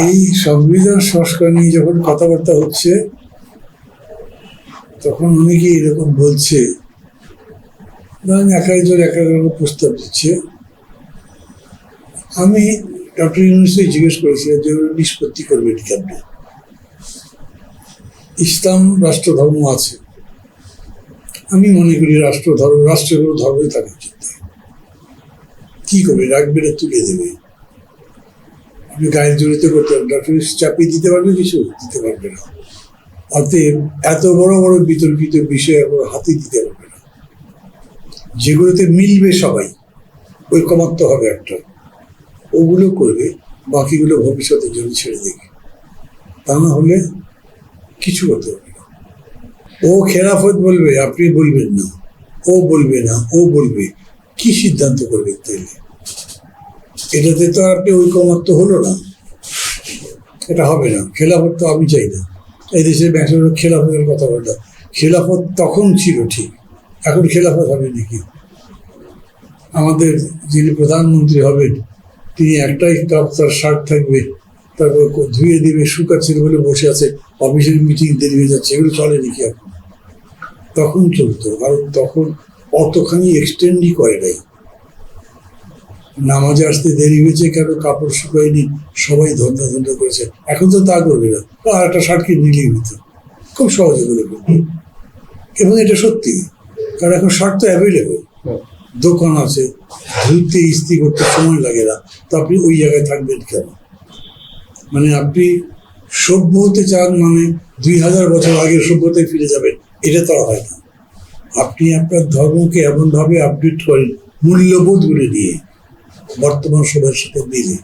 এই সংবিধান সংস্কার নিয়ে যখন কথাবার্তা হচ্ছে, তখন অনেকে এরকম বলছে? ধরেন এক একজন, এক এক রকম প্রস্তাব দিচ্ছে। আমি ডক্টর ইউনুসকে জিজ্ঞেস করেছিলাম যে নিষ্পত্তি করবেন কেমনি? ইসলাম রাষ্ট্র ধর্ম আছে। আমি মনে করি রাষ্ট্র ধর্ম রাষ্ট্রের ধর্মই থাকা উচিত কি করবে? রাখবে না, তুলে দেবে। আপনি গায়ে জড়িত করতে পারবেন ডক্টর চাপিয়ে দিতে পারবে কিছু দিতে পারবে না। অতএব এত বড় বড় বিতর্কিত বিষয় এখন হাতে দিতে পারবে না। যেগুলোতে মিলবে সবাই ঐকমত্য হবে একটা। ওগুলো করবে, বাকিগুলো ভবিষ্যতের জন্য ছেড়ে দেবে তা না হলে কিছু হতে পারবে না। ও খেলাফত বলবে, আপনি বলবেন না। ও বলবে না, ও বলবে। কি সিদ্ধান্ত করবে তাইলে? এটাতে তো আপনি ঐকমত্য হলো না। এটা হবে না। খেলাফত তো আমি চাই না। এই দেশে ব্যাংকের খেলাফতের কথা বললাম খেলাফত তখন ছিল ঠিক। এখন খেলাফত হবে নাকি? আমাদের যিনি প্রধানমন্ত্রী হবেন, তিনি একটাই কাপ তার শার্ট থাকবে। তারপর ধুয়ে দিবে শুকাচ্ছে বলে বসে আছে। অফিসের মিটিং দেরি হয়ে যাচ্ছে। এগুলো চলে নাকি এখন? তখন চলতো। কারণ তখন অতখানি এক্সটেন্ডই করে নাই। নামাজে আসতে দেরি হয়েছে কেন? কাপড় শুকায়নি। সবাই ধন্দা ধন্দা করেছে। এখন তো তা করবে না। আর একটা শার্ট নিলেই হতো। খুব সহজে করে করবে এবং এটা সত্যি। কারণ এখন শার্ট তো অ্যাভেলেবল দোকান আছে। ধুইতে ইস্ত্রি করতে সময় লাগে না। তো আপনি ওই জায়গায় থাকবেন কেন? মানে আপনি সভ্য হতে চান মানে দুই হাজার বছর আগের সভ্যতায় ফিরে যাবেন। এটা তো হয় না। আপনি আপনার ধর্মকে এমনভাবে আপডেট করেন, মূল্যবোধগুলো নিয়ে। বর্তমান সময়ের সাথে মিলে।